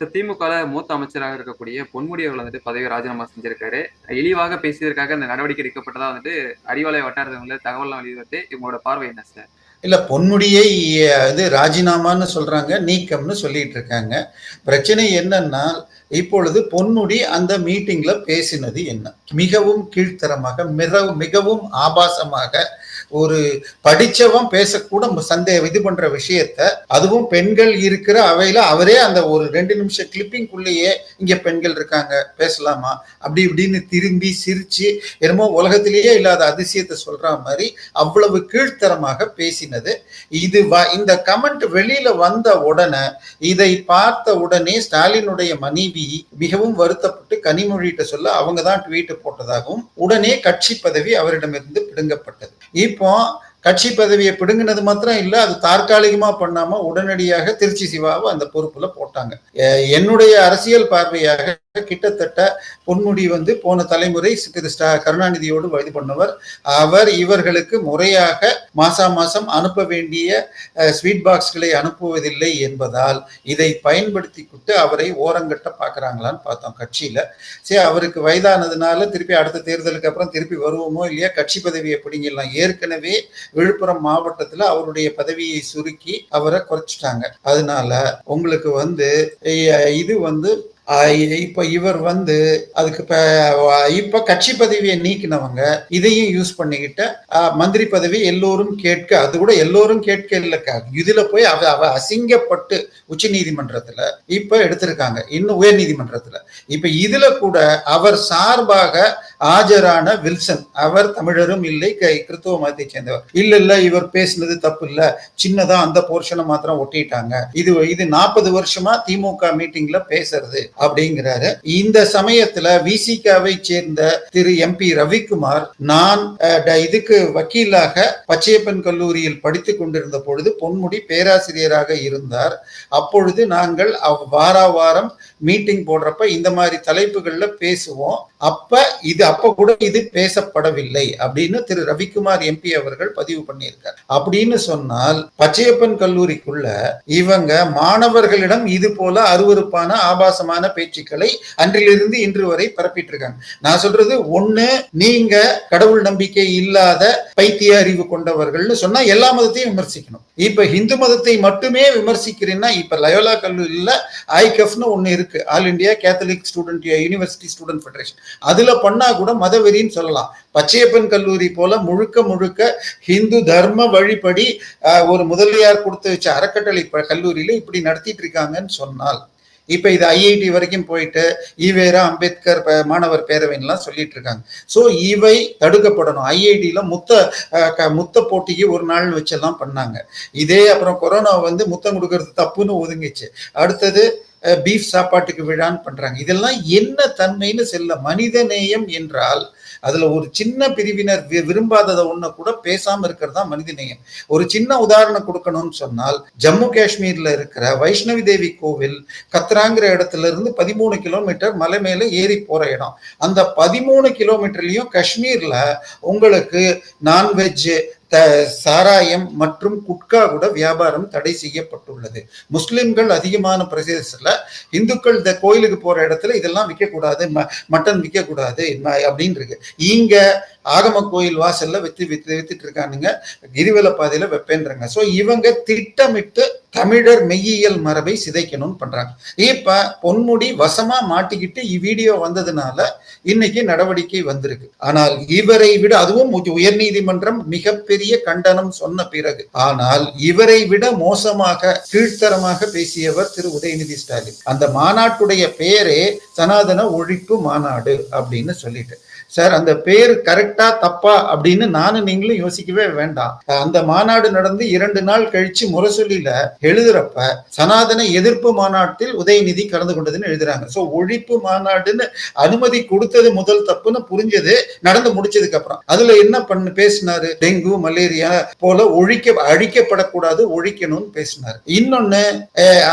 இந்த திமுக மூத்த அமைச்சராக இருக்கக்கூடிய பொன்முடி அவர்கள் வந்துட்டு பதவி ராஜினாமா செஞ்சிருக்காரு. இழிவாக பேசியதற்காக இந்த நடவடிக்கை எடுக்கப்பட்டதா வந்துட்டு அறிவாலய வட்டாரத்தில் தகவல்லாம் வெளியிட்டு இவங்களோட பார்வை என்ன சார்? இல்ல பொன்முடியை இது ராஜினாமான்னு சொல்றாங்க நீக்கம்னு சொல்லிட்டு இருக்காங்க. பிரச்சனை என்னன்னா இப்பொழுது பொன்முடி அந்த மீட்டிங்ல பேசினது என்ன? மிகவும் கீழ்த்தரமாக மிக மிகவும் ஆபாசமாக ஒரு படிச்சவன் பேசக்கூட சந்தேக இது பண்ற விஷயத்த அதுவும் பெண்கள் இருக்கிற அவையில அவரே அந்த ஒரு ரெண்டு நிமிஷம் கிளிப்பிங்குள்ளேயே இங்க பெண்கள் இருக்காங்க பேசலாமா? அப்படி இப்படின்னு திரும்பி சிரிச்சு என்னமோ உலகத்திலேயே இல்லாத அதிசயத்தை சொல்ற மாதிரி அவ்வளவு கீழ்த்தரமாக பேசினது. இது இந்த கமெண்ட் வெளியில வந்த உடனே இதை பார்த்த உடனே ஸ்டாலினுடைய மனைவி மிகவும் வருத்தப்பட்டு கனிமொழிகிட்ட சொல்ல அவங்க தான் ட்வீட் போட்டதாகவும் உடனே கட்சி பதவி அவரிடமிருந்து பிடுங்கப்பட்டது. இப்போ கட்சி பதவியை பிடுங்கினது மாத்திரம் இல்ல அது தற்காலிகமா பண்ணாம உடனடியாக திருச்சி சிவாவை அந்த பொறுப்புல போட்டாங்க. என்னுடைய அரசியல் பார்வையாக கிட்டத்தட்ட பொன்முடி வந்து போன தலைமுறை திரு கருணாநிதியோடு இது பண்ணவர். அவர் இவர்களுக்கு முறையாக மாசா மாசம் அனுப்ப வேண்டிய ஸ்வீட் பாக்ஸ்களை அனுப்புவதில்லை என்பதால் இதை பயன்படுத்தி கொண்டு அவரை ஓரங்கட்ட பார்க்குறாங்களான்னு பார்த்தோம் கட்சியில். சரி அவருக்கு வயதானதுனால திருப்பி அடுத்த தேர்தலுக்கு அப்புறம் திருப்பி வருவோமோ இல்லையா கட்சி பதவியை பிடிங்கிடலாம். ஏற்கனவே விழுப்புரம் மாவட்டத்தில் அவருடைய பதவியை சுருக்கி அவரை குறைச்சிட்டாங்க. அதனால உங்களுக்கு வந்து இது வந்து இப்ப இவர் வந்து அதுக்கு இப்ப கட்சி பதவியை நீக்கினவங்க இதையும் யூஸ் பண்ணிக்கிட்ட மந்திரி பதவி எல்லோரும் கேட்க அது கூட எல்லோரும் கேட்க இல்லக்கா இதுல போய் அவ அவ அசிங்கப்பட்டு உச்ச நீதிமன்றத்துல இப்ப எடுத்திருக்காங்க இன்னும் உயர் நீதிமன்றத்துல. இப்ப இதுல கூட அவர் சார்பாக ஆஜரான வில்சன் அவர் தமிழரும் இல்லை கிறிஸ்துவ மதத்தை சேர்ந்தவர். இல்ல இல்ல இவர் பேசினது தப்பு இல்ல சின்னதா அந்த போர்ஷனை மாத்திரம் ஒட்டிட்டாங்க. இது இது நாற்பது வருஷமா திமுக மீட்டிங்ல பேசுறது. அப்படிங்கிறாரு. இந்த சமயத்துல விசிகாவை சேர்ந்த திரு எம் பி ரவிக்குமார் நான் இதுக்கு வக்கீலாக பச்சையப்பன் கல்லூரியில் படித்துக் கொண்டிருந்த பொழுது பொன்முடி பேராசிரியராக இருந்தார். அப்பொழுது நாங்கள் வார வாரம் மீட்டிங் போடுறப்ப இந்த மாதிரி தலைப்புகள்ல பேசுவோம். அப்ப இது அப்ப கூட இது பேசப்படவில்லை அப்படின்னு திரு ரவிக்குமார் எம்பி அவர்கள் பதிவு பண்ணியிருக்கார். அப்படின்னு சொன்னால் பச்சையப்பன் கல்லூரிக்குள்ள இவங்க மாணவர்களிடம் இது போல அருவறுப்பான ஆபாசமான பேச்சுக்களை அன்றிலிருந்து இன்று வரை பரப்பிட்டு இருக்காங்க நான் சொல்றது ஒண்ணு நீங்க கடவுள் நம்பிக்கை இல்லாத பைத்திய அறிவு கொண்டவர்கள்னு சொன்னா எல்லா மதத்தையும் விமர்சிக்கணும். இப்ப இந்து மதத்தை மட்டுமே விமர்சிக்கிறேன்னா இப்ப லயோலா கல்லூரியில ஐகஃப்னு ஒண்ணு இருக்கு. All India Catholic student university student federation அதுல பண்ணா கூட மதவெறின்னு சொல்லலாம். பச்சையப்பன் கல்லூரி போல முழுக்க முழுக்க ஹிந்து தர்ம வழிபடி ஒரு முதலியார் கொடுத்து வச்ச அறக்கட்டளை கல்லூரியில இப்படி நடத்திட்டு இருக்காங்கன்னு சொன்னால் இப்போ இது ஐஐடி வரைக்கும் போயிட்டு ஈவேரா அம்பேத்கர் மாணவர் பேரவைலாம் சொல்லிட்டு இருக்காங்க ஸோ இவை தடுக்கப்படணும். ஐஐடியில் முத்த முத்த போட்டிக்கு ஒரு நாள் வச்செல்லாம் பண்ணாங்க. இதே அப்புறம் கொரோனா வந்து முத்தம் கொடுக்கறது தப்புன்னு ஒதுங்கிச்சு. அடுத்தது பீஃப் சாப்பாட்டுக்கு விழான்னு பண்றாங்க. இதெல்லாம் என்ன தன்மைன்னு செல்ல மனித நேயம் என்றால் அதுல ஒரு சின்ன பிரிவினர் விரும்பாததை ஒண்ணு கூட பேசாம இருக்கிறதா மனித நேயம். ஒரு சின்ன உதாரணம் கொடுக்கணும்னு சொன்னால் ஜம்மு காஷ்மீர்ல இருக்கிற வைஷ்ணவி தேவி கோவில் கத்ராங்கிற இடத்துல இருந்து பதிமூணு கிலோமீட்டர் மலை மேல ஏறி போற இடம். அந்த பதிமூணு கிலோமீட்டர்லயும் காஷ்மீர்ல உங்களுக்கு நான்வெஜ் சாராயம் மற்றும் குட்கா கூட வியாபாரம் தடை செய்யப்பட்டுள்ளது. முஸ்லிம்கள் அதிகமான பிரதேசத்தில் இந்துக்கள் இந்த கோயிலுக்கு போற இடத்துல இதெல்லாம் விற்கக்கூடாது மட்டன் விற்கக்கூடாது அப்படின்னு இருக்கு இங்க ஆகம கோயில் வாசல்ல வித்து வித்து வித்துட்டு இருக்கானுங்க. கிரிவல பாதையில வைப்பேன்றாங்க. சோ இவங்க திட்டமிட்டு தமிழர் மெய்யியல் மரபை சிதைக்கணும்னு பண்றாங்க. இப்ப பொன்முடி வசமா மாட்டிக்கிட்டு இவ்வீடியோ வந்ததுனால இன்னைக்கு நடவடிக்கை வந்திருக்கு. ஆனால் இவரை விட அதுவும் உயர் நீதிமன்றம் மிகப்பெரிய கண்டனம் சொன்ன பிறகு ஆனால் இவரை விட மோசமாக கீழ்த்தரமாக பேசியவர் திரு உதயநிதி ஸ்டாலின். அந்த மாநாட்டுடைய பெயரே சனாதன ஒழிப்பு மாநாடு அப்படின்னு சொல்லிட்டு. சார் அந்த பேர் கரெக்டா தப்பா அப்படின்னு நானும் நீங்களும் யோசிக்கவே வேண்டாம். அந்த மாநாடு நடந்து இரண்டு நாள் கழிச்சு முரசொலியில எழுதுறப்ப சனாதன எதிர்ப்பு மாநாட்டில் உதயநிதி கலந்து கொண்டதுன்னு எழுதுறாங்க. சோ ஒழிப்பு மாநாடுன்னு அனுமதி கொடுத்தது முதல் தப்புன்னு புரிஞ்சது நடந்து முடிச்சதுக்கு அப்புறம். அதுல என்ன பண்ணு பேசினாரு? டெங்கு மலேரியா போல ஒழிக்க அழிக்கப்படக்கூடாது ஒழிக்கணும்னு பேசினாரு. இன்னொன்னு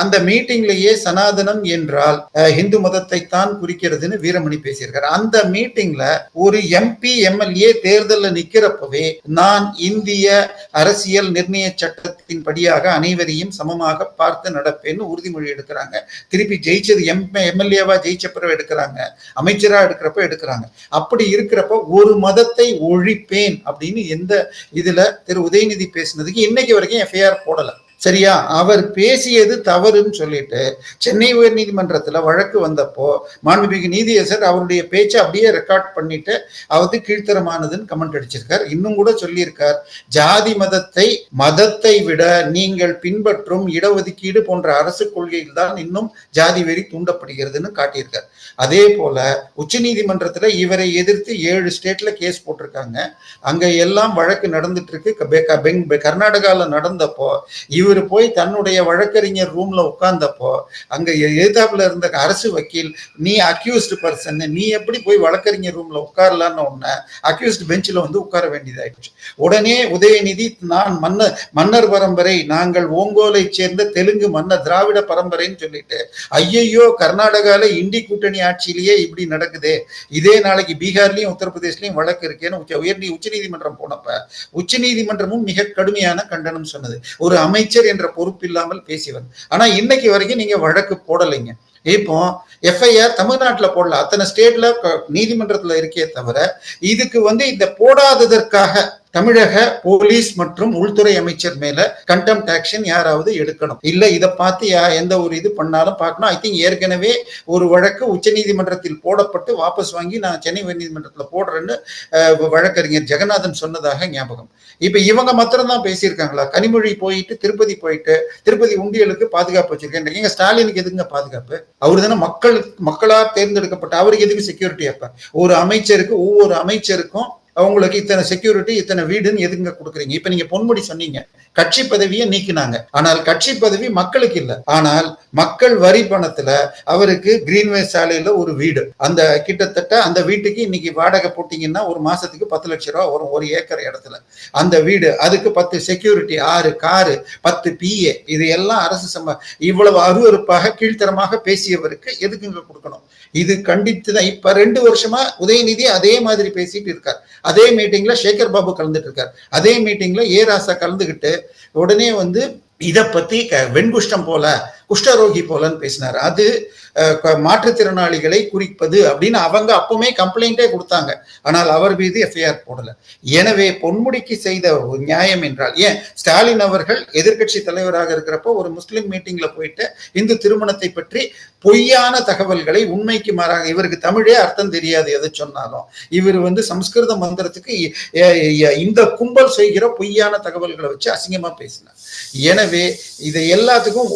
அந்த மீட்டிங்லயே சனாதனம் என்றால் இந்து மதத்தை தான் குறிக்கிறதுன்னு வீரமணி பேசியிருக்காரு. அந்த மீட்டிங்ல ஒரு எம்பி எம்எல்ஏ தேர்தலில் நிக்கிறப்பவே நான் இந்திய அரசியல் நிர்ணய சட்டத்தின் படியாக அனைவரையும் சமமாக பார்த்து நடப்பேன்னு உறுதிமொழி எடுக்கிறாங்க. திருப்பி ஜெயிச்சது எம் எம்எல்ஏவா ஜெயிச்ச பிறகு எடுக்கிறாங்க. அமைச்சரா எடுக்கிறப்ப எடுக்கிறாங்க. அப்படி இருக்கிறப்ப ஒரு மதத்தை ஒழிப்பேன் அப்படின்னு எந்த இதுல திரு உதயநிதி பேசினதுக்கு இன்னைக்கு வரைக்கும் எஃப்ஐஆர் போடலை. சரியா? அவர் பேசியது தவறுன்னு சொல்லிட்டு சென்னை உயர்நீதிமன்றத்துல வழக்கு வந்தப்போ மாண்புமிகு நீதியரசர் அவருடைய பேச்சை அப்படியே ரெக்கார்ட் பண்ணிட்டு அவது கீழ்த்தரமானதுன்னு கமெண்ட் அடிச்சிருக்கார். இன்னும் கூட சொல்லியிருக்கார் ஜாதி மதத்தை மதத்தை விட நீங்கள் பின்பற்றும் இடஒதுக்கீடு போன்ற அரசு கொள்கையில் தான் இன்னும் ஜாதி வெறி தூண்டப்படுகிறதுன்னு காட்டியிருக்கார். அதே போல உச்ச நீதிமன்றத்துல இவரை எதிர்த்து ஏழு ஸ்டேட்ல கேஸ் போட்டிருக்காங்க. அங்க எல்லாம் வழக்கு நடந்துட்டு இருக்கு. கர்நாடகாவில் கர்நாடகால நடந்தப்போ இவர் இவர் போய் தன்னுடைய வழக்கறிஞர் ரூம்ல உட்கார்ந்தப்போ அங்க எதிர்த்தாப்புல இருந்த அரசு வக்கீல் நீ அக்யூஸ்டு பர்சன் நீ எப்படி போய் வழக்கறிஞர் ரூம்ல உட்காரலான்னு ஒன்ன அக்யூஸ்டு பெஞ்சில் வந்து உட்கார வேண்டியதாயிடுச்சு. உடனே உதயநிதி நான் மன்ன மன்னர் பரம்பரை நாங்கள் ஓங்கோலை சேர்ந்த தெலுங்கு மன்னர் திராவிட பரம்பரைன்னு சொல்லிட்டு ஐயையோ கர்நாடகால இண்டி கூட்டணி ஆட்சியிலேயே இப்படி நடக்குதே. இதே நாளைக்கு பீகார்லயும் உத்தரப்பிரதேஷ்லயும் வழக்கு இருக்கேன்னு உச்ச உயர்நீ உச்சநீதிமன்றம் போனப்ப உச்சநீதிமன்றமும் மிக கடுமையான கண்டனம் சொன்னது. ஒரு அமைச்சர் என்ற பொறுப்பு இல்லாமல் பேசியவர். ஆனா இன்னைக்கு வரைக்கும் நீங்க வழக்கு போடலைங்க. இப்போ எஃப்ஐஆர் தமிழ்நாட்டில் போடல. அத்தனை ஸ்டேட்ல க- நீதிமன்றத்துல இருக்கே தவிர இதுக்கு வந்து இந்த போடாததற்காக தமிழக போலீஸ் மற்றும் உள்துறை அமைச்சர் மேல கண்டெம்ட் ஆக்ஷன் யாராவது எடுக்கணும். இல்ல இதை பார்த்து யா எந்த ஒரு இது பண்ணாலும் பார்க்கணும். ஐ திங்க் ஏற்கனவே ஒரு வழக்கு உச்சநீதிமன்றத்தில் போடப்பட்டு வாபஸ் வாங்கி நான் சென்னை உயர்நீதிமன்றத்தில் போடுறேன்னு வழக்கறிஞர் ஜெகநாதன் சொன்னதாக ஞாபகம். இப்ப இவங்க மாத்திரம் தான் பேசியிருக்காங்களா? கனிமொழி போயிட்டு திருப்பதி போயிட்டு திருப்பதி உண்டியலுக்கு பாதுகாப்பு வச்சிருக்கேன் எங்க ஸ்டாலினுக்கு எதுங்க பாதுகாப்பு? அவர் தானே மக்கள் மக்களால் தேர்ந்தெடுக்கப்பட்ட அவருக்கு எதுக்கு செக்யூரிட்டி அப்ப? ஒரு அமைச்சருக்கு ஒவ்வொரு அமைச்சருக்கும் அவங்களுக்கு இத்தனை செக்யூரிட்டி இத்தனை வீடுன்னு எதுங்க கொடுக்குறீங்க? இப்ப நீங்க பொன்முடி சொன்னீங்க. கட்சி பதவியை நீக்கினாங்க. ஆனால் கட்சி பதவி மக்களுக்கு இல்ல. ஆனால் மக்கள் வரி பணத்துல அவருக்கு கிரீன்வே சாலையில ஒரு வீடு. அந்த கிட்டத்தட்ட அந்த வீட்டுக்கு இன்னைக்கு வாடகை போட்டீங்கன்னா ஒரு மாசத்துக்கு பத்து லட்சம் ரூபா வரும் ஒரு ஏக்கர் இடத்துல. அந்த வீடு அதுக்கு பத்து செக்யூரிட்டி ஆறு காரு பத்து பிஏ இது எல்லாம் அரசு சம்ப இவ்வளவு அருவருப்பாக கீழ்த்தரமாக பேசியவருக்கு எதுக்குங்க கொடுக்கணும்? இது கண்டித்து தான். இப்ப ரெண்டு வருஷமா உதயநிதி அதே மாதிரி பேசிட்டு இருக்கார். அதே மீட்டிங்ல சேகர் பாபு கலந்துட்டு இருக்கார் அதே மீட்டிங்ல ஏ ராசா கலந்துகிட்டு உடனே வந்து இதை பத்தி க- வெண்குஷ்டம் போல குஷ்டரோகி போலன்னு பேசினார். அது மாற்றுத்திறனாளிகளை குறிப்பது அப்படின்னு அவங்க அப்பவுமே கம்ப்ளைண்டே கொடுத்தாங்க. ஆனால் அவர் மீது எஃப்ஐஆர் போடல. எனவே பொன்முடிக்கு செய்த ஒரு நியாயம் என்றால் ஏன்? ஸ்டாலின் அவர்கள் எதிர்க்கட்சி தலைவராக இருக்கிறப்போ ஒரு முஸ்லிம் மீட்டிங்ல போயிட்டு இந்து திருமணத்தை பற்றி பொய்யான தகவல்களை உண்மைக்கு மாறாக இவருக்கு தமிழே அர்த்தம் தெரியாது எதை சொன்னாலும். இவர் வந்து சம்ஸ்கிருத மந்திரத்துக்கு இந்த கும்பல் செய்கிற பொய்யான தகவல்களை வச்சு அசிங்கமா பேசினார். எனவே இதை எல்லாத்துக்கும்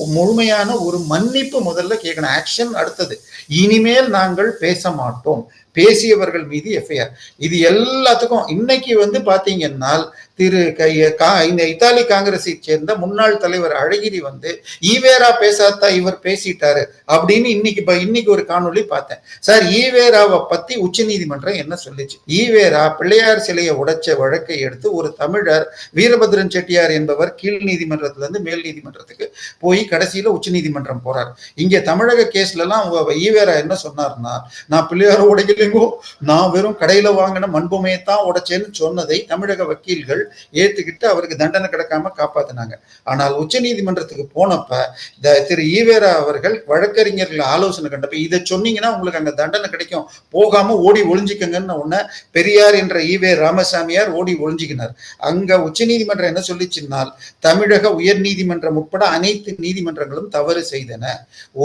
உண்மையான ஒரு மன்னிப்பு முதல்ல கேட்கணும். ஆக்ஷன் அடுத்தது. இனிமேல் நாங்கள் பேச மாட்டோம். பேசியவர்கள் மீது எஃப்ஐஆர் இது எல்லாத்துக்கும் இன்னைக்கு வந்து பாத்தீங்கன்னா திரு க- இந்த இத்தாலி காங்கிரஸை சேர்ந்த முன்னாள் தலைவர் அழகிரி வந்து ஈவேரா பேசாதா இவர் பேசிட்டாரு அப்படின்னு இன்னைக்கு இன்னைக்கு ஒரு காணொளி பார்த்தேன். சார் ஈவேராவை பத்தி உச்சநீதிமன்றம் என்ன சொல்லுச்சு? ஈவேரா பிள்ளையார் சிலையை உடைச்ச வழக்கை எடுத்து ஒரு தமிழர் வீரபத்ரன் செட்டியார் என்பவர் கீழ் நீதிமன்றத்துல இருந்து மேல் நீதிமன்றத்துக்கு போய் கடைசியில உச்சநீதிமன்றம் போறார். இங்க தமிழக கேஸ்ல எல்லாம் அவங்க ஈவேரா என்ன சொன்னார்னா நான் பிள்ளையார் பிள்ளையார உடைக்கலைங்கோ நான் வெறும் கடையில வாங்கின மண்பொம்மையை தான் உடைச்சேன்னு சொன்னதை தமிழக வக்கீல்கள் ஏத்துக்கிட்டு அவருக்கு தண்டனை கிடைக்காம காப்பாத்தினாங்க. ஆனால் உச்ச நீதிமன்றத்துக்கு போனப்ப இந்த திரு ஈவேரா அவர்கள் வழக்கறிஞர்கள் ஆலோசனை கண்டப்ப இதை சொன்னீங்கன்னா உங்களுக்கு அங்க தண்டனை கிடைக்கும். போகாம ஓடி ஒளிஞ்சிக்கங்கன்னு உடனே பெரியார் என்ற ஈவே ராமசாமியார் ஓடி ஒளிஞ்சிக்கினார். அங்க உச்ச நீதிமன்றம் என்ன சொல்லிச்சுன்னால் தமிழக உயர் நீதிமன்றம் உட்பட அனைத்து நீதிமன்றங்களும் தவறு செய்தன.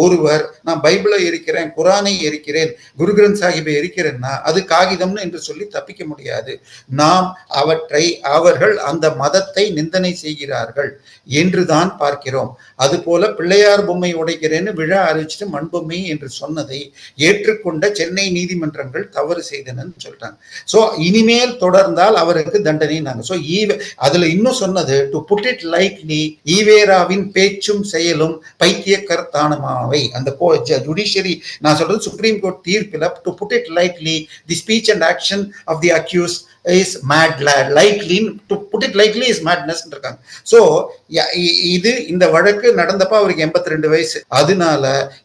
ஒருவர் நான் பைபிளை எரிக்கிறேன் குரானை எரிக்கிறேன் குரு கிரந்த் சாஹிபை இருக்கிறேன்னா அது காகிதம்னு என்று சொல்லி தப்பிக்க முடியாது. நாம் அவற்றை அவர்கள் அந்த மதத்தை நிந்தனை செய்கிறார்கள் என்றுதான் பார்க்கிறோம். அதுபோல பிள்ளையார் பொம்மை உடைக்கிறேன்னு விழா அறிவிச்சுட்டு மண்பொம்மை என்று சொன்னதை ஏற்றுக்கொண்ட சென்னை நீதிமன்றங்கள் தவறு செய்தனன்னு சொல்றாங்க. ஸோ இனிமேல் தொடர்ந்தால் அவருக்கு தண்டனை நாங்க சோ ஈவே அதுல இன்னும் சொன்னது டு புட் இட் லைக்லி ஈவேராவின் பேச்சும் செயலும் பைத்தியக்கர்த்தானமாவை. அந்த ஜுடிஷியரி நான் சொல்றது சுப்ரீம் கோர்ட் தீர்ப்பில் to put it lightly the speech and action of the accused is mad லைக்லின்னு to put it lightly is madness இருக்காங்க ஸோ இது இந்த வழக்கு நடந்தப்ப அவருக்கு எண்பத்தி ரெண்டு வயசு. அதனால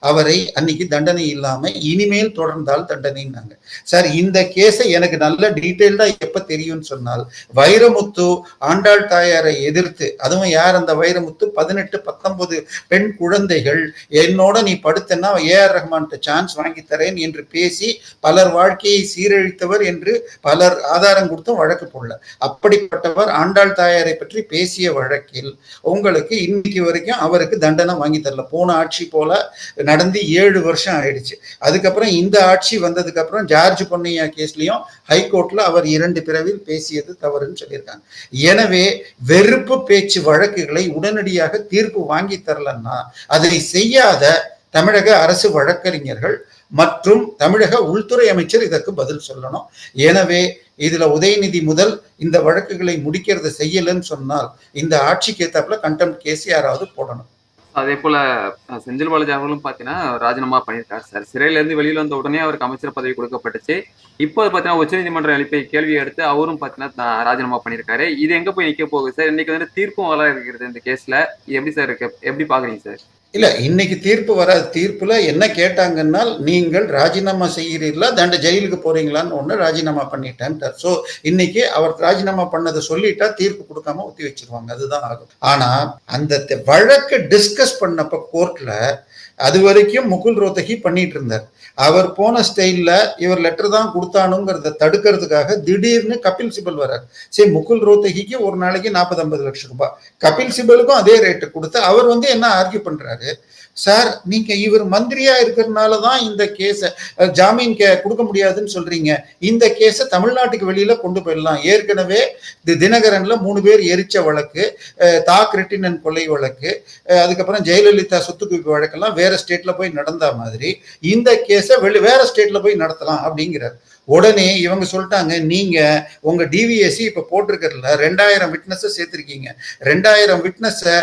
அவரை அன்னைக்கு தண்டனை இல்லாம இனிமேல் தொடர்ந்தால் தண்டனைன்னாங்க. சார் இந்த கேஸை எனக்கு நல்ல டீட்டெயில்டா எப்ப தெரியும்னு சொன்னால் வைரமுத்து ஆண்டாள் தாயாரை எதிர்த்து அதுவும் யார் அந்த வைரமுத்து? பதினெட்டு பத்தொன்பது பெண் குழந்தைகள். என்னோட நீ படுத்தனா ஏஆர் ரஹ்மான் சான்ஸ் வாங்கி தரேன் என்று பேசி பலர் வாழ்க்கையை சீரழித்தவர் என்று பலர் ஆதாரம் கொடுத்தும் வழக்கு போடல. அப்படிப்பட்டவர் ஆண்டாள் தாயாரை பற்றி பேசிய வழக்கில் உங்களுக்கு இன்னைக்கு வரைக்கும் அவருக்கு தண்டனை வாங்கி தரல. போன ஆட்சி போல நடந்து ஏழு வருஷம் ஆயிடுச்சு. அதுக்கப்புறம் இந்த ஆட்சி வந்ததுக்கு அப்புறம் ஜார்ஜ் பொன்னையா கேஸ்லயும் ஹைகோர்ட்ல அவர் இரண்டு பிறவில் பேசியது தவறுன்னு சொல்லியிருக்காங்க. எனவே வெறுப்பு பேச்சு வழக்குகளை உடனடியாக தீர்ப்பு வாங்கி தரலன்னா அதை செய்யாத தமிழக அரசு வழக்கறிஞர்கள் மற்றும் தமிழக உள்துறை அமைச்சர் இதற்கு பதில் சொல்லணும். எனவே இதுல உதயநிதி முதல் இந்த வழக்குகளை முடிக்கிறத செய்யலன்னு சொன்னால் இந்த ஆட்சிக்கு ஏத்தாப்புல கண்டெம்ட் கேஸ் யாராவது போடணும். அதே போல அஹ், செந்தில் பாலாஜி அவர்களும் பாத்தீங்கன்னா ராஜினாமா பண்ணியிருக்காரு சார். சிறையில இருந்து வெளியில வந்த உடனே அவருக்கு அமைச்சர் பதவி கொடுக்கப்பட்டுச்சு. இப்போ பாத்தீங்கன்னா உச்சநீதிமன்றம் எழுப்பிய கேள்வியை எடுத்து அவரும் பாத்தீங்கன்னா ராஜினாமா பண்ணியிருக்காரு. இது எங்க போய் நிக்க போகுது சார்? இன்னைக்கு வந்து தீர்ப்பும் வர இருக்கிறது இந்த கேஸ்ல. எப்படி சார் இருக்கு? எப்படி பாக்குறீங்க சார்? இல்ல இன்னைக்கு தீர்ப்பு வராது தீர்ப்புல என்ன கேட்டாங்கன்னா நீங்கள் ராஜினாமா செய்கிறீர்களா? தண்ட ஜெயிலுக்கு போறீங்களான்னு ஒண்ணு ராஜினாமா பண்ணிட்டேன்ட்டார் ஸோ இன்னைக்கு அவர் ராஜினாமா பண்ணதை சொல்லிட்டா தீர்ப்பு கொடுக்காம ஒத்தி வச்சிருவாங்க. அதுதான் ஆகும். ஆனா அந்த வழக்கு டிஸ்கஸ் பண்ணப்ப கோர்ட்ல அது வரைக்கும் முகுல் ரோத்தகி பண்ணிட்டு இருந்தார். அவர் போன ஸ்டைல்ல இவர் லெட்டர் தான் கொடுத்தானுங்கிறத தடுக்கிறதுக்காக திடீர்னு கபில் சிபல் வர்றார். சரி முகுல் ரோத்தகிக்கு ஒரு நாளைக்கு நாற்பது ஐம்பது லட்சம் ரூபாய். கபில் சிபலுக்கும் அதே ரேட்டு கொடுத்து அவர் வந்து என்ன ஆர்கியூ பண்றாரு? சார் நீங்க இவர் மந்திரியா இருக்கிறதுனால தான் இந்த கேஸை ஜாமீன் கே கொடுக்க முடியாதுன்னு சொல்றீங்க. இந்த கேஸை தமிழ்நாட்டுக்கு வெளியில கொண்டு போயிடலாம். ஏற்கனவே தி தினகரன்ல மூணு பேர் எரிச்ச வழக்கு தா தாக் ரெட்டினன் கொலை வழக்கு அதுக்கப்புறம் ஜெயலலிதா சொத்து குவிப்பு வழக்கெல்லாம் வேற ஸ்டேட்ல போய் நடந்த மாதிரி இந்த கேஸை வெளி வேற ஸ்டேட்ல போய் நடத்தலாம் அப்படிங்கிறார். உடனே இவங்க சொல்லிட்டாங்க நீங்க உங்க டிவிஎஸ்சி இப்ப போட்டிருக்கிறதுல ரெண்டாயிரம் விட்னஸ் சேர்த்திருக்கீங்க. ரெண்டாயிரம் விட்னஸை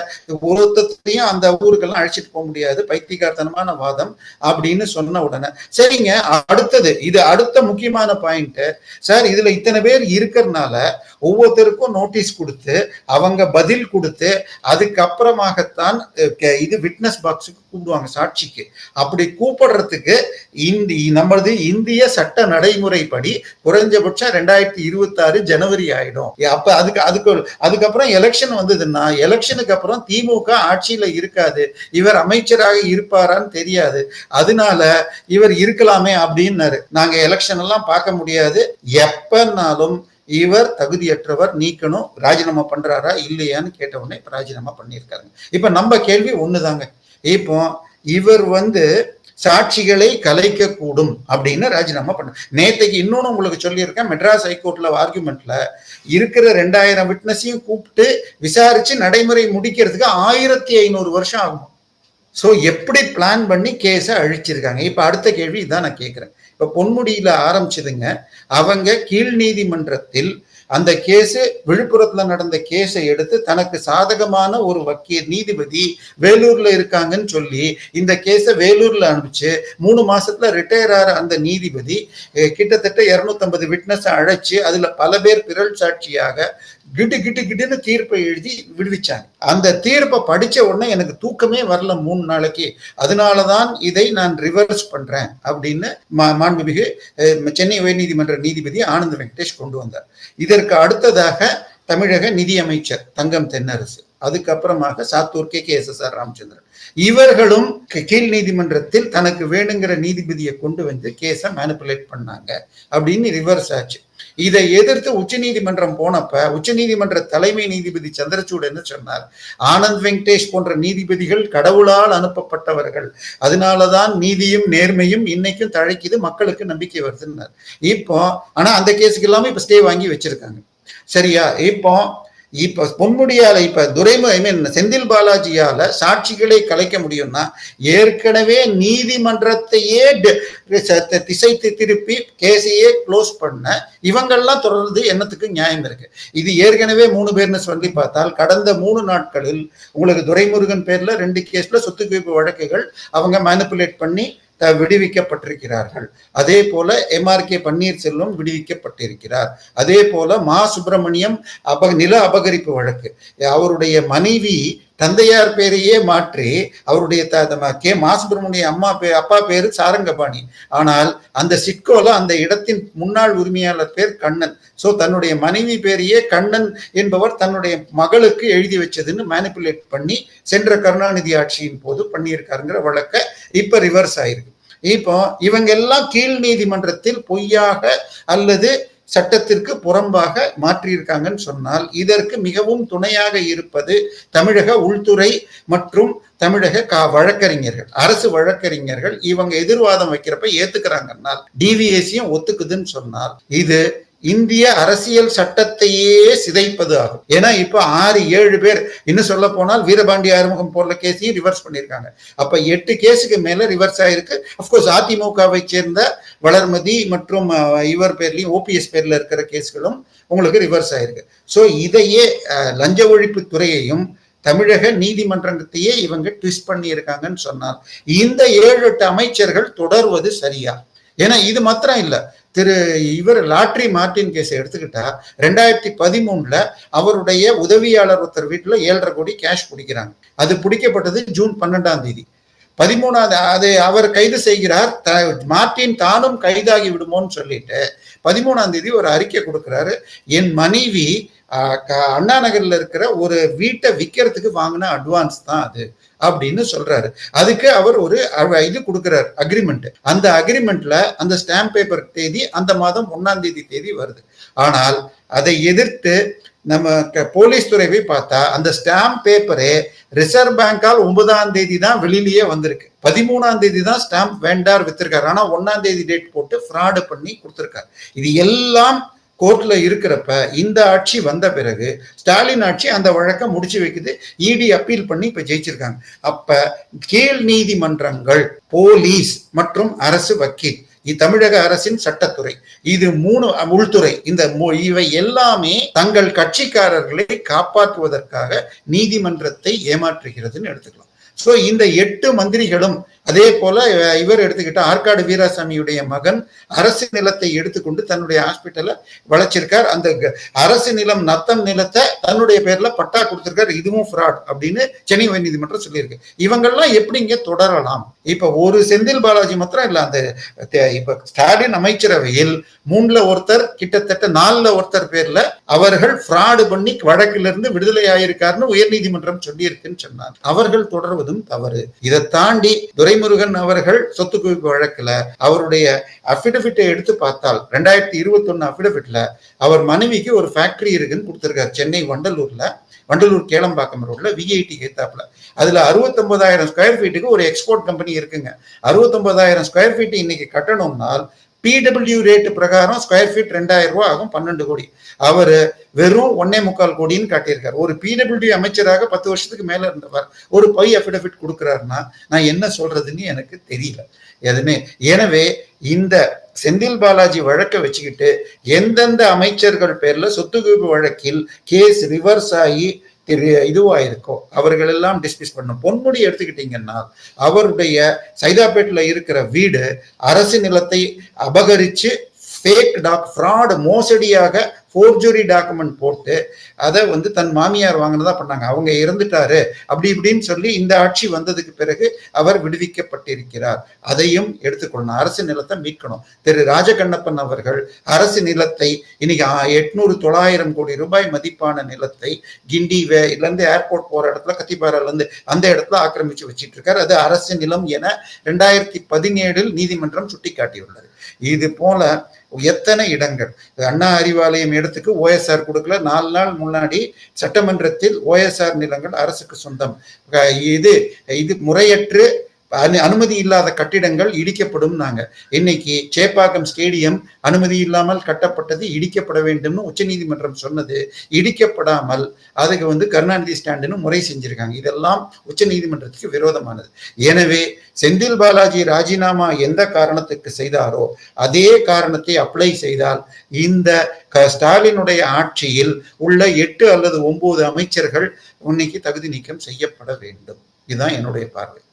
ஒருத்தையும் அந்த ஊருக்கெல்லாம் அழைச்சிட்டு போக முடியாது. பைத்தியகார்த்தனமான வாதம் அப்படின்னு சொன்ன உடனே சரிங்க அடுத்தது இது அடுத்த முக்கியமான பாயிண்ட் சார் இதுல இத்தனை பேர் இருக்கிறதுனால ஒவ்வொருத்தருக்கும் நோட்டீஸ் கொடுத்து அவங்க பதில் கொடுத்து அதுக்கப்புறமாகத்தான் இது விட்னஸ் பாக்ஸுக்கு கூப்பிடுவாங்க சாட்சிக்கு. அப்படி கூப்பிடுறதுக்கு இந்தி நம்மளது இந்திய சட்ட நடைமுறைப்படி குறைஞ்சபட்சம் ரெண்டாயிரத்தி இருபத்தி ஆறு ஜனவரி ஆயிடும். அப்ப அதுக்கு அதுக்கு அதுக்கப்புறம் எலெக்ஷன் வந்ததுன்னா எலெக்ஷனுக்கு அப்புறம் திமுக ஆட்சியில இருக்காது. இவர் அமைச்சராக இருப்பாரான்னு தெரியாது. அதனால இவர் இருக்கலாமே அப்படின்னாரு. நாங்க எலெக்ஷன் எல்லாம் பார்க்க முடியாது. எப்பனாலும் இவர் தகுதியற்றவர் நீக்கணும் ராஜினாமா பண்றாரா இல்லையான்னு கேட்ட உடனே இப்ப ராஜினாமா பண்ணியிருக்காருங்க. இப்ப நம்ம கேள்வி ஒண்ணுதாங்க. இப்போ இவர் வந்து சாட்சிகளை கலைக்க கூடும் அப்படின்னு ராஜினாமா பண்ண நேத்தைக்கு இன்னொன்று உங்களுக்கு சொல்லியிருக்கேன் மெட்ராஸ் ஹைகோர்ட்ல ஆர்குமெண்ட்ல இருக்கிற ரெண்டாயிரம் விட்னஸையும் கூப்பிட்டு விசாரிச்சு நடைமுறை முடிக்கிறதுக்கு ஆயிரத்தி ஐநூறு வருஷம் ஆகும் ஸோ எப்படி பிளான் பண்ணி கேஸை அழிச்சிருக்காங்க? இப்போ அடுத்த கேள்வி இதான் நான் கேட்குறேன் இப்போ பொன்முடியில் ஆரம்பிச்சதுங்க. அவங்க கீழ் நீதிமன்றத்தில் அந்த கேஸு விழுப்புரத்துல நடந்த கேஸை எடுத்து தனக்கு சாதகமான ஒரு வக்கீல் நீதிபதி வேலூர்ல இருக்காங்கன்னு சொல்லி இந்த கேஸை வேலூர்ல அனுப்பிச்சு மூணு மாசத்துல ரிட்டையர் ஆற அந்த நீதிபதி கிட்டத்தட்ட இருநூத்தம்பது விட்னஸ் அழைச்சு அதுல பல பேர் பிறல் சாட்சியாக கிட்டு கிட்டு கிட்டுன்னு தீர்ப்பை எழுதி விடுவிச்சாங்க. அந்த தீர்ப்பை படித்த உடனே எனக்கு தூக்கமே வரல மூணு நாளைக்கு. அதனால தான் இதை நான் ரிவர்ஸ் பண்ணுறேன் அப்படின்னு மா- மாண்புமிகு சென்னை உயர்நீதிமன்ற நீதிபதி ஆனந்த் வெங்கடேஷ் கொண்டு வந்தார். இதற்கு அடுத்ததாக தமிழக நிதியமைச்சர் தங்கம் தென்னரசு அதுக்கப்புறமாக Sattur K. K. S. S. R. Ramachandran. இவர்களும் கி- கீழ் நீதிமன்றத்தில் தனக்கு வேணுங்கிற நீதிபதியை கொண்டு வந்து கேஸை மேனிப்புலேட் பண்ணாங்க அப்படின்னு ரிவர்ஸ் ஆச்சு. இதை எதிர்த்து உச்ச நீதிமன்றம் போனப்ப உச்சநீதிமன்ற தலைமை நீதிபதி சந்திரசூட் என்ன சொன்னார்? ஆனந்த் வெங்கடேஷ் போன்ற நீதிபதிகள் கடவுளால் அனுப்பப்பட்டவர்கள். அதனாலதான் நீதியும் நேர்மையும் இன்னைக்கும் தழைக்குது மக்களுக்கு நம்பிக்கை வருதுன்னார். இப்போ ஆனா அந்த கேஸுக்கு இல்லாம இப்ப ஸ்டே வாங்கி வச்சிருக்காங்க. சரியா? இப்போ இப்ப பொன்முடியால இப்ப துரைமு ஐ மீன் செந்தில் பாலாஜியால சாட்சிகளை கலைக்க முடியும்னா ஏற்கனவே நீதிமன்றத்தையே திசை திருப்பி கேஸையே க்ளோஸ் பண்ண இவங்கெல்லாம் தொடர்ந்து என்னத்துக்கு நியாயம் இருக்கு? இது ஏற்கனவே மூணு பேர்னு சொல்லி பார்த்தால் கடந்த மூணு நாட்களில் உங்களுக்கு துரைமுருகன் பேர்ல ரெண்டு கேஸ்ல சொத்து குவிப்பு வழக்குகள் அவங்க மேனிப்புலேட் பண்ணி விடுவிக்கப்பட்டிருக்கிறார்கள். அதே போல எம்ஆர்கே பன்னீர்செல்வம் விடுவிக்கப்பட்டிருக்கிறார். அதே போல மா சுப்பிரமணியம் அப நில அபகரிப்பு வழக்கு. அவருடைய மனைவி தந்தையார் பேரையே மாற்றி அவருடைய த கே மா சுப்பிரமணிய அம்மா பே அப்பா பேரு சாரங்கபாணி. ஆனால் அந்த சிட்கோல அந்த இடத்தின் முன்னாள் உரிமையாளர் பேர் கண்ணன். சோ தன்னுடைய மனைவி பேரையே கண்ணன் என்பவர் தன்னுடைய மகளுக்கு எழுதி வச்சதுன்னு மேனிப்புலேட் பண்ணி சென்ற கருணாநிதி ஆட்சியின் போது பண்ணியிருக்காருங்கிற வழக்க இப்ப ரிவர்ஸ் ஆயிருக்கு. இப்போ இவங்க எல்லாம் கீழ் நீதிமன்றத்தில் பொய்யாக அல்லது சட்டத்திற்கு புறம்பாக மாற்றியிருக்காங்கன்னு சொன்னால் இதற்கு மிகவும் துணையாக இருப்பது தமிழக உள்துறை மற்றும் தமிழக கா வழக்கறிஞர்கள் அரசு வழக்கறிஞர்கள் இவங்க எதிர்வாதம் வைக்கிறப்ப ஏத்துக்கிறாங்கன்னா டிவிஎஸ்சியும் ஒத்துக்குதுன்னு சொன்னால் இது இந்திய அரசியல் சட்டத்தையே சிதைப்பது ஆகும். ஏன்னா இப்ப ஆறு ஏழு பேர் இன்னும் சொல்ல போனால் வீரபாண்டி ஆறுமுகம் போன்ற கேஸையும் ரிவர்ஸ் பண்ணியிருக்காங்க. அப்ப எட்டு கேஸுக்கு மேல ரிவர்ஸ் ஆயிருக்கு. அப்கோர்ஸ் அதிமுகவை சேர்ந்த வளர்மதி மற்றும் இவர் பேர்லயும் ஓபிஎஸ் பேர்ல இருக்கிற கேஸ்களும் உங்களுக்கு ரிவர்ஸ் ஆயிருக்கு. சோ இதையே அஹ், லஞ்ச ஒழிப்பு துறையையும் தமிழக நீதிமன்றத்தையே இவங்க ட்விஸ்ட் பண்ணி இருக்காங்கன்னு இந்த ஏழு எட்டு அமைச்சர்கள் தொடர்வது சரியா? ஏன்னா இது மாத்திரம் இல்ல. திரு இவர் லாட்ரி மார்டின் கேஸை எடுத்துக்கிட்டா ரெண்டாயிரத்தி பதிமூணுல அவருடைய உதவியாளர் ஒருத்தர் வீட்டுல ஏழரை கோடி கேஷ் பிடிக்கிறாங்க. அது பிடிக்கப்பட்டது ஜூன் பன்னெண்டாம் தேதி. பதிமூணாவது அது அவர் கைது செய்கிறார். த- மார்ட்டின் தானும் கைதாகி விடுமோன்னு சொல்லிட்டு பதிமூணாம் தேதி ஒரு அறிக்கை கொடுக்குறாரு. என் மனைவி க- அண்ணா நகர்ல இருக்கிற ஒரு வீட்டை விற்கிறதுக்கு வாங்கின அட்வான்ஸ் தான் அது அப்படின்னு சொல்றாரு. அதுக்கு அவர் ஒரு இது கொடுக்குறாரு அக்ரிமெண்ட் அந்த அக்ரிமெண்ட்ல அந்த ஸ்டாம்ப் பேப்பர் தேதி அந்த மாதம் ஒன்னாம் தேதி தேதி வருது. ஆனால் அதை எதிர்த்து நம்ம க- போலீஸ் துறை போய் பார்த்தா அந்த ஸ்டாம்ப் பேப்பரே ரிசர்வ் பேங்கால் ஒன்பதாம் தேதி தான் வெளியிலேயே வந்திருக்கு. பதிமூணாம் தேதி தான் ஸ்டாம்ப் வேண்டார் வித்திருக்காரு. ஆனா ஒன்னாம் தேதி டேட் போட்டு ஃப்ராடு பண்ணி கொடுத்துருக்காரு. இது எல்லாம் கோர்ட்ல இருக்கிறப்ப இந்த ஆட்சி வந்த பிறகு ஸ்டாலின் ஆட்சி அந்த வழக்கை முடிச்சு வைக்குது. இடி அப்பீல் பண்ணி இப்ப ஜெயிச்சிருக்காங்க. அப்ப கீழ் நீதிமன்றங்கள் போலீஸ் மற்றும் அரசு வக்கீல் தமிழக அரசின் சட்டத்துறை. இது மூணு உள்துறை. இந்த இவை எல்லாமே தங்கள் கட்சிக்காரர்களை காப்பாற்றுவதற்காக நீதிமன்றத்தை ஏமாற்றுகிறதுன்னு எடுத்துக்கலாம். சோ இந்த எட்டு மந்திரிகளும் அதே போல இவர் எடுத்துக்கிட்ட ஆற்காடு வீராசாமியுடைய மகன் அரசு நிலத்தை எடுத்துக்கொண்டு தன்னுடைய ஹாஸ்பிட்டலை வளைச்சிருக்கார் அந்த அரசு நிலம் நத்தம் நிலத்தை தன்னுடைய பேர்ல பட்டா கொடுத்திருக்காரு. இதுவும் ஃப்ராட் அப்படின்னு சென்னை உயர்நீதிமன்றம் சொல்லியிருக்கு. இவங்கெல்லாம் எப்படி இங்க தொடரலாம்? இப்ப ஒரு செந்தில் பாலாஜி மாத்திரம் இல்ல அந்த தே- இப்ப ஸ்டாலின் அமைச்சரவையில் மூணுல ஒருத்தர் கிட்டத்தட்ட நாலுல ஒருத்தர் பேர்ல அவர்கள் ஃப்ராடு பண்ணி வழக்கிலிருந்து இருந்து விடுதலை ஆயிருக்காருன்னு உயர்நீதிமன்றம் சொல்லியிருக்குன்னு சொன்னார். அவர்கள் தொடர்வதும் தவறு. இதை தாண்டி துரைமுருகன் அவர்கள் சொத்து குவிப்பு வழக்குல அவருடைய அபிடவிட்டை எடுத்து பார்த்தால் ரெண்டாயிரத்தி இருபத்தி ஒன்னு அபிடவிட்ல அவர் மனைவிக்கு ஒரு ஃபேக்டரி இருக்குன்னு கொடுத்திருக்காரு. சென்னை வண்டலூர்ல வண்டலூர் கேளம்பாக்கம் ரோட்ல விஐடி கேத்தாப்புல. அதுல அறுபத்தொன்பதாயிரம் ஸ்கொயர் ஃபீட்டுக்கு ஒரு எக்ஸ்போர்ட் கம்பெனி இருக்குங்க. அறுபத்தொன்பதாயிரம் ஸ்கொயர் ஃபீட் இன்னைக்கு கட்டணும்னால் பிடபிள்யூ ரேட் பிரகாரம் ஸ்கொயர் ஃபீட் ரெண்டாயிரம் ரூபாய் ஆகும் பன்னெண்டு கோடி. அவர் வெறும் ஒன்னே முக்கால் கோடின்னு காட்டியிருக்காரு. ஒரு பிடபிள்யூ அமைச்சராக பத்து வருஷத்துக்கு மேல இருந்தவர் ஒரு பொய் அஃபிடவிட் கொடுக்குறாருன்னா நான் என்ன சொல்றதுன்னு எனக்கு தெரியல. எதுவுமே. எனவே இந்த செந்தில் பாலாஜி வழக்கை வச்சுக்கிட்டு எந்தெந்த அமைச்சர்கள் பேர்ல சொத்து குவிப்பு வழக்கில் கேஸ் ரிவர்ஸ் ஆகி இதுவா இருக்கும் அவர்கள் எல்லாம் டிஸ்மிஸ் பண்ணும். பொன்முடி எடுத்துக்கிட்டீங்கன்னா அவருடைய சைதாப்பேட்டில் இருக்கிற வீடு அரசு நிலத்தை அபகரிச்சு ஃபேக் டாக் ஃப்ராடு மோசடியாக ஃபோர்ஜரி டாக்குமெண்ட் போட்டு அதை வந்து தன் மாமியார் வாங்கினதா பண்ணாங்க. அவங்க இறந்துட்டாரு. அப்படி இப்படின்னு சொல்லி இந்த ஆட்சி வந்ததுக்கு பிறகு அவர் விடுவிக்கப்பட்டிருக்கிறார். அதையும் எடுத்துக்கொள்ளணும். அரசு நிலத்தை மீட்கணும். திரு ராஜகண்ணப்பன் அவர்கள் அரசு நிலத்தை இன்னைக்கு எட்நூறு தொள்ளாயிரம் கோடி ரூபாய் மதிப்பான நிலத்தை கிண்டி வே இருந்து ஏர்போர்ட் போற இடத்துல கத்திபாரால இருந்து அந்த இடத்துல ஆக்கிரமிச்சு வச்சிட்டு இருக்காரு அது அரசு நிலம் என ரெண்டாயிரத்தி பதினேழில் நீதிமன்றம் சுட்டிக்காட்டியுள்ளது. இது போல எத்தனை இடங்கள்? அண்ணா அறிவாலயம் இடத்துக்கு ஓஎஸ்ஆர் கொடுக்கல. நாலு நாள் முன்னாடி சட்டமன்றத்தில் ஓஎஸ்ஆர் நிலங்கள் அரசுக்கு சொந்தம். இது இது முறையற்று அனு- அனுமதி இல்லாத கட்டிடங்கள் இடிக்கப்படும் நாங்க இன்னைக்கு சேப்பாக்கம் ஸ்டேடியம் அனுமதி இல்லாமல் கட்டப்பட்டது இடிக்கப்பட வேண்டும்னு உச்சநீதிமன்றம் சொன்னது. இடிக்கப்படாமல் அதுக்கு வந்து கருணாநிதி ஸ்டாண்டுன்னு முறை செஞ்சிருக்காங்க. இதெல்லாம் உச்சநீதிமன்றத்துக்கு விரோதமானது. எனவே செந்தில் பாலாஜி ராஜினாமா எந்த காரணத்துக்கு செய்தாரோ அதே காரணத்தை அப்ளை செய்தால் இந்த க- ஸ்டாலினுடைய ஆட்சியில் உள்ள எட்டு அல்லது ஒன்பது அமைச்சர்கள் இன்னைக்கு தகுதி நீக்கம் செய்யப்பட வேண்டும். இதுதான் என்னுடைய பார்வை.